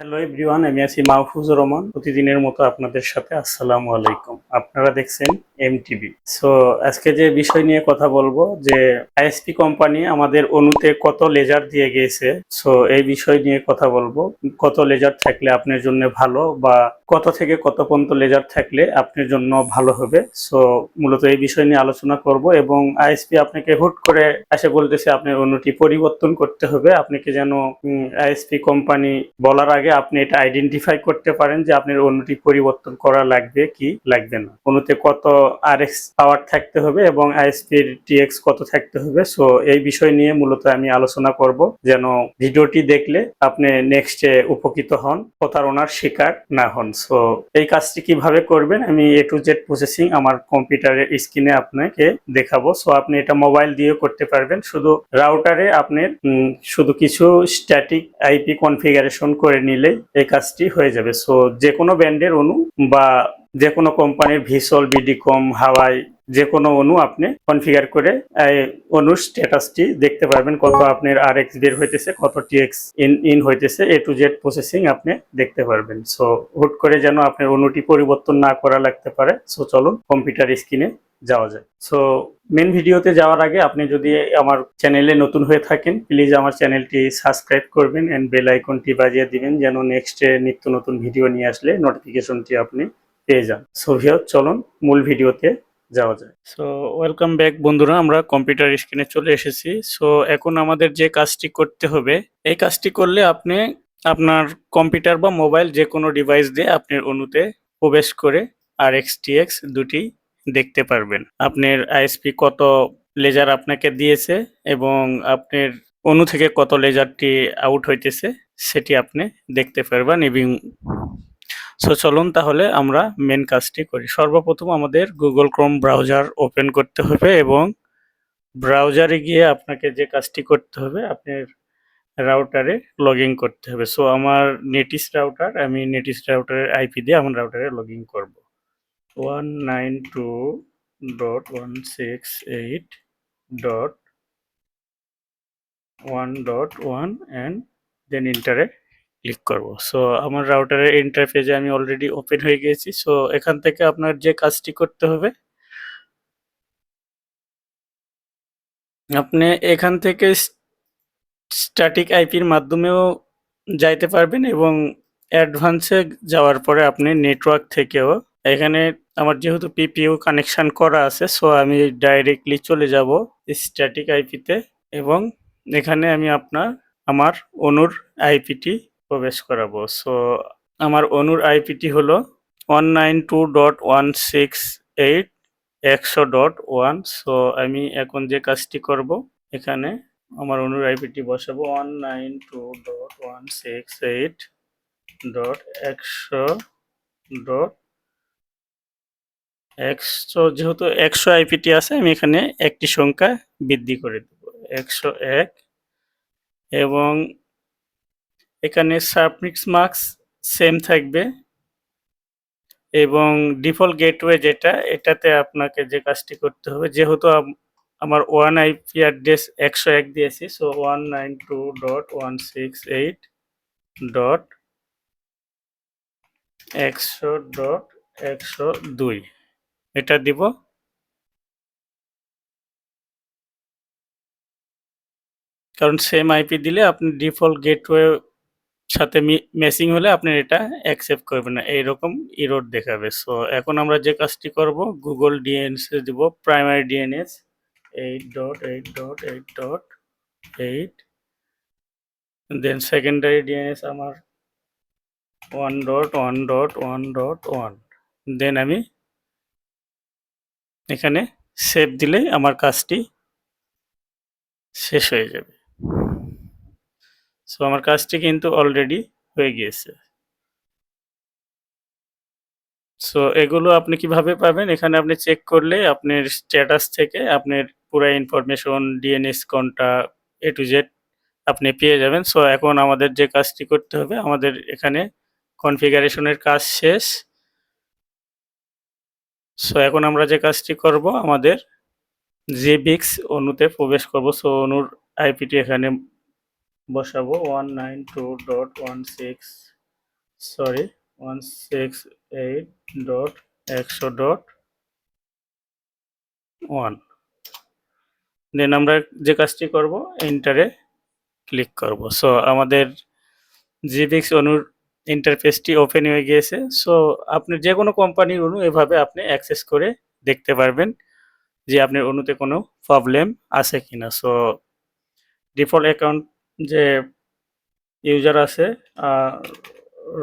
Hello everyone আমি আছি মাহফুজুর রহমান। প্রতিদিনের মতো আপনাদের সাথে আসসালামু আলাইকুম। আপনারা দেখছেন এমটিভি সো আজকে যে বিষয় নিয়ে কথা বলব, যে আইএসপি কোম্পানি আমাদের অনুতে কত লেজার দিয়ে গিয়েছে সো এই বিষয় নিয়ে কথা বলব। কত লেজার থাকলে আপনার জন্য ভালো বা কত থেকে কত পর্যন্ত লেজার থাকলে আপনার জন্য ভালো হবে সো মূলত এই বিষয় নিয়ে আলোচনা করব এবং আইএসপি আপনাকে হুট করে এসে বলতেছে আপনার অনুটি পরিবর্তন করতে হবে। আপনাকে যেন আইএসপি কোম্পানি বলার আগে আপনি এটা আইডেন্টিফাই করতে পারেন যে আপনার অনুটি পরিবর্তন করা লাগবে কি লাগবে না। অনুতে কত আর এক্স পাওয়ার থাকতে হবে এবং আইএসপির টিএক্স কত থাকতে হবে। সো এই বিষয় নিয়ে মূলত আমি আলোচনা করব, যেন ভিডিওটি দেখলে আপনি নেক্সটে উপকৃত হন, প্রতারণার শিকার না হন। সো এই কাজটি কীভাবে করবেন, আমি এ টু জেড প্রসেসিং আমার কম্পিউটারের স্ক্রিনে আপনাকে দেখাবো। সো আপনি এটা মোবাইল দিয়ে করতে পারবেন। শুধু রাউটারে আপনি শুধু কিছু স্ট্যাটিক আইপি কনফিগারেশন করে নিলেই এই কাজটি হয়ে যাবে। সো যে কোনো ব্যান্ডের অনু বা যে কোনো কোম্পানির ভিসল, বিডিকম, হাওয়াই যে কোনো অনু আপনি কনফিগার করে অনুর স্ট্যাটাসটি দেখতে পারবেন, কত আপনার আর এক্স বের হইতেছে, কত টিএক্স ইন ইন হইতেছে এ টু জেড প্রসেসিং আপনি দেখতে পারবেন। সো হুট করে যেন আপনার অনুটি পরিবর্তন না করা লাগতে পারে সো চলুন কম্পিউটার স্ক্রিনে যাওয়া যায় সো মেন ভিডিওতে যাওয়ার আগে আপনি যদি আমার চ্যানেলে নতুন হয়ে থাকেন প্লিজ আমার চ্যানেলটি সাবস্ক্রাইব করবেন অ্যান্ড বেল আইকনটি বাজিয়ে দিবেন, যেন নেক্সটে নিত্য নতুন ভিডিও নিয়ে আসলে নোটিফিকেশনটি আপনি পেয়ে যান। সো ভিও চলুন মূল ভিডিওতে যাওয়া যায় সো ওয়েলকাম ব্যাক বন্ধুরা, আমরা কম্পিউটার স্ক্রিনে চলে এসেছি। সো এখন আমাদের যে কাজটি করতে হবে, এই কাজটি করলে আপনি আপনার কম্পিউটার বা মোবাইল যে কোনো ডিভাইস দিয়ে আপনার অনুতে প্রবেশ করে আর এক্স দুটি দেখতে পারবেন। আপনার আইএসপি কত লেজার আপনাকে দিয়েছে এবং আপনার অনু থেকে কত লেজারটি আউট হইতেছে, সেটি আপনি দেখতে পারবেন এবং সো চলুন তাহলে আমরা মেন কাজটি করি। সর্বপ্রথম আমাদের গুগল ক্রোম ব্রাউজার ওপেন করতে হবে এবং ব্রাউজারে গিয়ে আপনাকে যে কাজটি করতে হবে আপনার রাউটারে লগ করতে হবে। সো আমার নেটিস রাউটার আমি নেটিস রাউটারের আইপি দিয়ে আমার রাউটারে লগ ইন করব। One nine two dot one six eight dot one dot one and then ইন্টারে ক্লিক করব। সো আমার রাউটারের ইন্টারফেসে আমি অলরেডি ওপেন হয়ে গিয়েছি সো এখান থেকে আপনার যে কাজটি করতে হবে, আপনি এখান থেকে স্ট্যাটিক আইপির মাধ্যমেও যাইতে পারবেন এবং অ্যাডভান্সে যাওয়ার পরে আপনি নেটওয়ার্ক থেকেও, এখানে আমার যেহেতু পিপিইউ কানেকশন করা আছে সো আমি ডাইরেক্টলি চলে যাব স্ট্যাটিক আইপিতে এবং এখানে আমি আপনার, আমার অনুর আইপিটি প্রবেশ করাবো। সো আমার অনুর আইপিটি হলো one nine two dot one six eight একশো ডট ওয়ান সো আমি এখন যে কাজটি করব, এখানে আমার অনুর আইপিটি বসাবো one nine two dot one six eight dot একশো ডট একশো। যেহেতু একশো আইপিটি আছে, আমি এখানে একটি সংখ্যা বৃদ্ধি করে দেব। একশো এক এবং এখানে সাবমিক্স মার্কস সেম থাকবে এবং ডিফল্ট গেটওয়ে যেটা, এটাতে আপনাকে যে কাজটি করতে হবে, যেহেতু আমার ওয়ান আইপি অ্যাড্রেস একশো এক দিয়েছি so one nine two dot one six eight dot একশো ডট একশো দুই। এটা দিব। কারণ সেম আইপি দিলে আপনি ডিফল্ট গেটওয়ে সাথে মেসিং হলে আপনি এটা অ্যাকসেপ্ট করবেন না। এইরকম ইরোড দেখাবে। সো এখন আমরা যে কাজটি করব গুগল ডিএনএস দিব primary DNS eight dot eight dot eight dot eight then secondary DNS আমার one dot one dot one dot one then আমি এখানে সেভ দিলেই আমার কাজটি শেষ হয়ে যাবে। সো আমার কাজটি কিন্তু অলরেডি হয়ে গিয়েছে। সো এগুলো আপনি কীভাবে পাবেন? এখানে আপনি চেক করলে আপনার স্ট্যাটাস থেকে আপনার পুরো ইনফরমেশন ডিএনএস কোনটা এ টু জেড আপনি পেয়ে যাবেন। সো এখন আমাদের যে কাজটি করতে হবে, আমাদের এখানে কনফিগারেশনের কাজ শেষ। সো এখন আমরা যে কাজটি করব, আমাদের জেবিক্স অনুতে প্রবেশ করব। সো অনুর আইপিটি এখানে বসাবো one nine two dot one six sorry one six eight dot একশো ডট ওয়ান দেন আমরা যে কাজটি করব এন্টারে ক্লিক করব। সো আমাদের জিবিক্স অনুর ইন্টারফেসটি ওপেন হয়ে গিয়েছে। সো আপনি যে কোনো কোম্পানির অনু এভাবে আপনি অ্যাক্সেস করে দেখতে পারবেন যে আপনার অনুতে কোনো প্রবলেম আছে কিনা। সো ডিফল্ট অ্যাকাউন্ট যে ইউজার আছে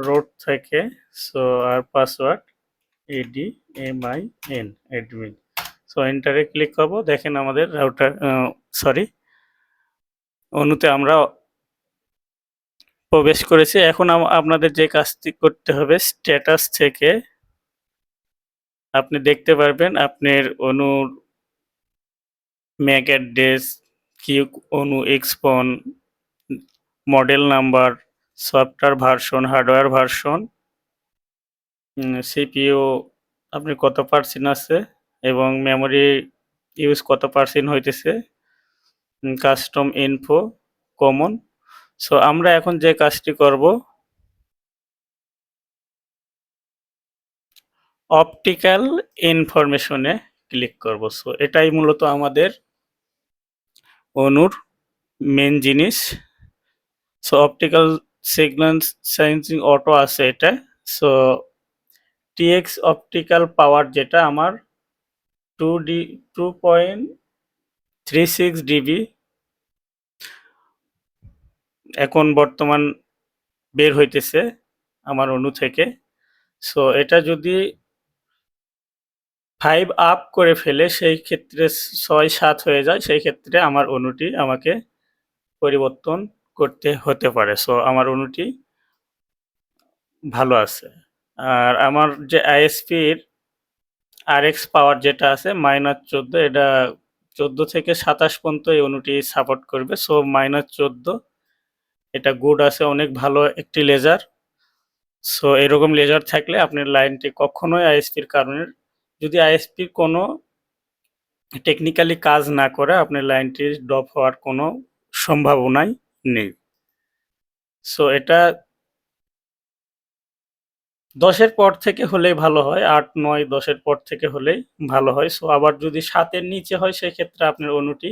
রোড থেকে so R password AD M I N admin so এন্টারে click করব, দেখেন আমাদের রাউটার সরি অনুতে আমরা প্রবেশ করেছি। এখন আপনাদের যে কাজটি করতে হবে স্ট্যাটাস থেকে আপনি দেখতে পারবেন আপনার অনুর ম্যাক অ্যাড্রেস কি ONU XPON model number software version hardware version CPU আপনি কত পার্সেন্ট আছে এবং মেমোরি ইউজ কত পার্সেন্ট হইতেছে? কাস্টম ইনফো কমন সো আমরা এখন যে কাজটি করব অপটিক্যাল ইনফরমেশনে ক্লিক করব। সো এটাই মূলত আমাদের অনুর মেন জিনিস। So optical signal sensing auto আছে এটা। সো টিএক্স অপটিক্যাল পাওয়ার যেটা আমার two D two point three six dB এখন বর্তমান বের হইতেছে আমার অনু থেকে। সো এটা যদি ফাইভ আপ করে ফেলে, সেই ক্ষেত্রে ছয় সাত হয়ে যায়, সেই ক্ষেত্রে আমার অনুটি আমাকে পরিবর্তন করতে হতে পারে। সো আমার অনুটি ভালো আছে। আর আমার যে আইএসপির আর এক্স পাওয়ার যেটা আছে মাইনাস চোদ্দ, এটা চোদ্দ থেকে সাতাশ পর্যন্ত এই অনুটি সাপোর্ট করবে। সো মাইনাস চোদ্দ, এটা গুড আছে, অনেক ভালো একটি লেজার সো এরকম লেজার থাকলে আপনার লাইনটি কখনোই আইএসপির কারণে, যদি আইএসপির কোনো টেকনিক্যালি কাজ না করে আপনার লাইনটি ড্রপ হওয়ার কোনো সম্ভাবনাই নেই। সো এটা দশের পর থেকে হলেই ভালো হয়, আট, নয়, দশের পর থেকে হলেই ভালো হয়। সো আবার যদি সাতের নিচে হয়, সেক্ষেত্রে আপনার অনুটি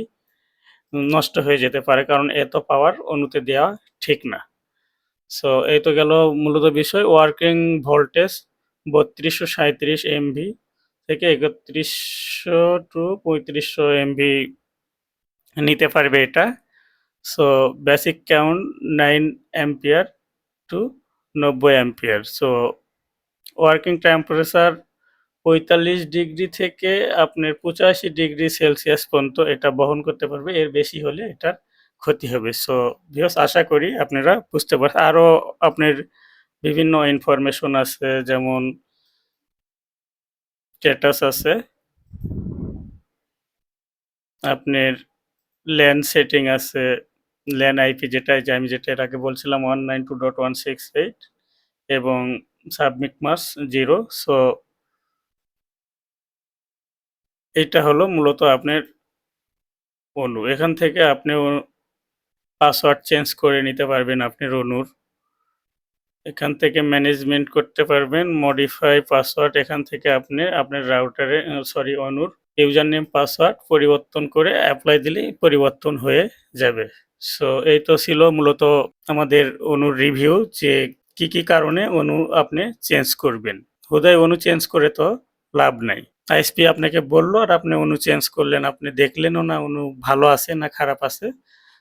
নষ্ট হয়ে যেতে পারে, কারণ এত পাওয়ার অনুতে দেওয়া ঠিক না। সো এই তো গেল মূলত বিষয়। ওয়ার্কিং ভোল্টেজ বত্রিশশো সাঁত্রিশ এমভি থেকে একত্রিশশো টু পঁয়ত্রিশশো এমভি নিতে পারবে এটা। So basic count nine ampere two নব্বই অ্যাম্পিয়ার সো ওয়ার্কিং টেম্পারেচার পঁয়তাল্লিশ ডিগ্রি থেকে আপনার পঁচাশি ডিগ্রি সেলসিয়াস পর্যন্ত এটা বহন করতে পারবে। এর বেশি হলে এটার ক্ষতি হবে। সো ভিউস আশা করি আপনারা বুঝতে পারছেন আরও আপনার বিভিন্ন ইনফরমেশন আছে, যেমন স্ট্যাটাস আছে, আপনার ল্যান সেটিং আছে ল্যান আইপি যেটা আমি যেটা এর আগে বলছিলাম one nine two dot one six eight এবং সাবমিট মাস জিরো। সো এইটা হলো মূলত আপনার অনু। এখান থেকে আপনি পাসওয়ার্ড চেঞ্জ করে নিতে পারবেন আপনার অনুর এখান থেকে ম্যানেজমেন্ট করতে পারবেন মডিফাই পাসওয়ার্ড এখান থেকে আপনি, আপনার রাউটারে সরি অনুর ইউজার নেম পাসওয়ার্ড পরিবর্তন করে অ্যাপ্লাই দিলেই পরিবর্তন হয়ে যাবে। সো এই তো ছিল মূলত আমাদের অনুর রিভিউ যে কি কি কারণে অনু আপনি চেঞ্জ করবেন। হুদায় অনু চেঞ্জ করে তো লাভ নাই। আইএসপি আপনাকে বলল আর আপনি অনু চেঞ্জ করলেন, আপনি দেখলেনও না অনু ভালো আছে না খারাপ আছে।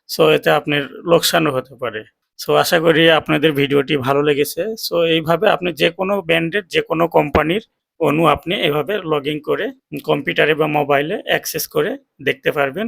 সো এতে আপনার লোকসানও হতে পারে। সো আশা করি আপনাদের ভিডিওটি ভালো লেগেছে। সো এইভাবে আপনি যে কোনো ব্র্যান্ডের, যে কোনো কোম্পানির অনু আপনি এভাবে লগ করে কম্পিউটারে বা মোবাইলে অ্যাক্সেস করে দেখতে পারবেন।